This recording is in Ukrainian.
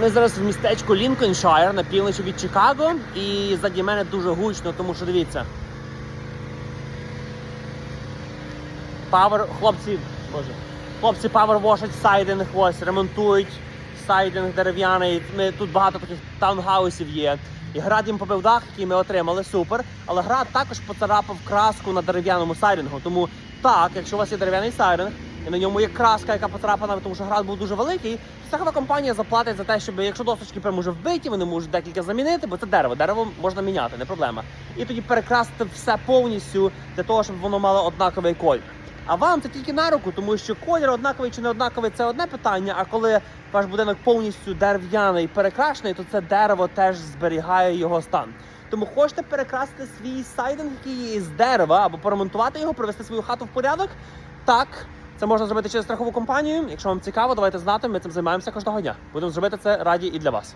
Ми зараз в містечку Лінкольншайр на півночі від Чикаго, і ззаді мене дуже гучно, тому що дивіться. Павер, хлопці, боже, хлопці павервошать сайдинг, ось ремонтують сайдинг дерев'яний. Ми тут багато таких таунгаусів є. І град їм побив дах, який ми отримали, супер. Але град також поцарапав краску на дерев'яному сайдингу. Тому так, якщо у вас є дерев'яний сайдинг, і на ньому є краска, яка потрапана, тому що град був дуже великий, страхова компанія заплатить за те, щоб якщо досочки прямо вже вбиті, вони можуть декілька замінити, бо це дерево. Дерево можна міняти, не проблема. І тоді перекрасити все повністю для того, щоб воно мало однаковий колір. А вам це тільки на руку, тому що колір однаковий чи не однаковий це одне питання. А коли ваш будинок повністю дерев'яний перекрашений, то це дерево теж зберігає його стан. Тому хочете перекрасити свій сайдинг, який є з дерева, або поремонтувати його, привести свою хату в порядок. Так, це можна зробити через страхову компанію. Якщо вам цікаво, давайте знати. Ми цим займаємося кожного дня. Будемо зробити це раді і для вас.